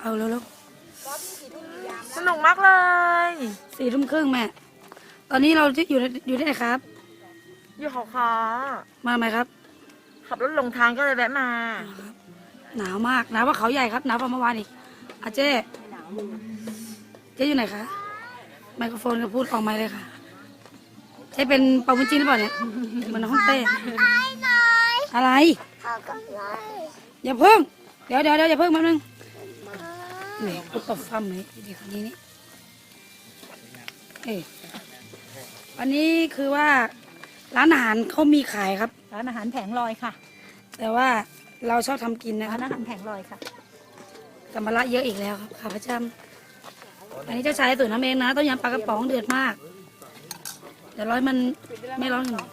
เอาเร็วสนุกมากเลยๆสี่ทุ่มครึ่งแม่ ตอนนี้เราที่อยู่ในอยู่ที่ไหนครับ อยู่เขาคอมาไหมครับ ขับรถลงทางก็เลยแวะมา หนาวมากหนาวกว่าเขาใหญ่ครับหนาวกว่าเมื่อวานอีกอาเจ๊เจ๊อยู่ไหนคะไมโครโฟนก็พูดออกมาเลยค่ะเจ๊เป็นเปาบุญจีนหรือเปล่าเนี่ยเหมือนห้องเต้อะไรอย่าเพิ่ง เดี๋ยวเดี๋ยวเดี๋ยวอย่าเพิ่งแป๊บนึง แหมพูดตบฟั่มเลยเด็กคนนี้นี่เอ้ยวันนี้คือว่าร้านอาหารเขามีขายครับ ร้านอาหารแผงลอยค่ะแต่ว่าเราชอบทำกินนะคร้ารับนอาหารแผงลอยค่ะกำมะละเยอะอีกแล้วครับข้าพเจ้าอันนี้เจ้าชายตุ๋นน้ำเองนะต้มยำปลากระป๋องเดือดมากเดี๋ยวร้อยมันไม่ร้อนหน่อย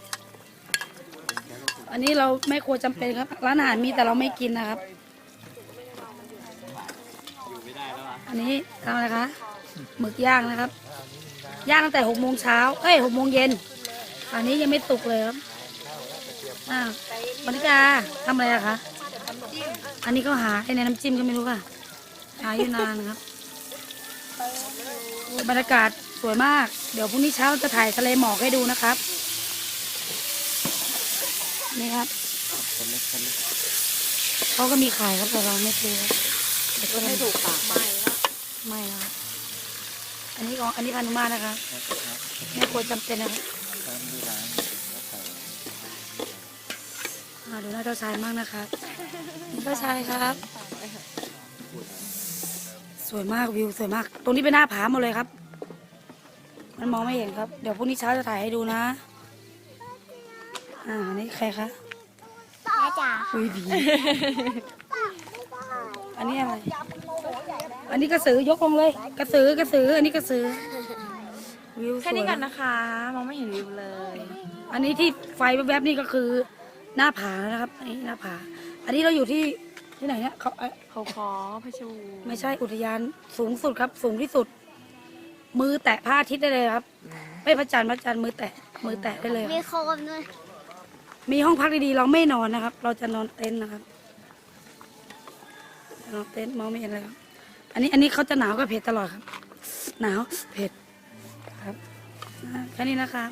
อันนี้เราไม่ควรจำเป็นครับ ร้านอาหารมีแต่เราไม่กินนะครับ อันนี้ทำอะไรคะหมึกย่างนะครับ ย่างตั้งแต่หกโมงเช้าเอ้ยหกโมงเย็นอันนี้ยังไม่ตุกเลยครับอ่าบรรยากาทำอะไรอะคะอันนี้ก็หาไอ้ในน้ำจิ้มก็ไม่รู้ค่ะหาอยู่นานนะครับบรรยากาศสวยมาก เดี๋ยวพรุ่งนี้เช้าจะถ่ายทะเลหมอกให้ดูนะครับ นี่ครับเขาก็มีขายครับแต่เราไม่ซื้อไม่ถูกปาก ไม่ไม่ครับอันนี้ของอันนี้พานุมาตนะคะไม่ควรจำเป็นนะครับอ่าดูหน้าเจ้าชายมากนะครับนี่เจ้าชายครับ สวยมากวิวสวยมาก ตรงนี้เป็นหน้าผาหมดเลยครับ มันมองไม่เห็นครับ เดี๋ยวพรุ่งนี้เช้าจะถ่ายให้ดูนะ อ่าอันนี่ใครคะแม่จ๋าอุ้ยผีอันนี้อะไร อันนี้กระสือยกลงเลย กระสือกระสือ อันนี้กระสือวิวสวยแค่นี้กันนะคะ มองไม่เห็นวิวเลย อันนี้ที่ไฟแวบๆนี่ก็คือหน้าผานะครับอันนี้หน้าผา อันนี้เราอยู่ที่ที่ไหนเนี่ยเขาเอ้ยเขาคอพระชูไม่ใช่อุทยานสูงสุดครับ สูงที่สุด มือแตะพระอาทิตย์ได้เลยครับ ไม่พระจันทร์พระจันทร์มือแตะมือแตะได้เลยครับ มีโคมด้วยมีห้องพักดีๆ เราไม่นอนนะครับ เราจะนอนเต็นท์นะครับนอนเต็นท์มองไม่เห็นเลยครับ อันนี้อันนี้เขาจะหนาวกับเผ็ดตลอดครับ หนาวเผ็ดครับแค่นี้นะครับ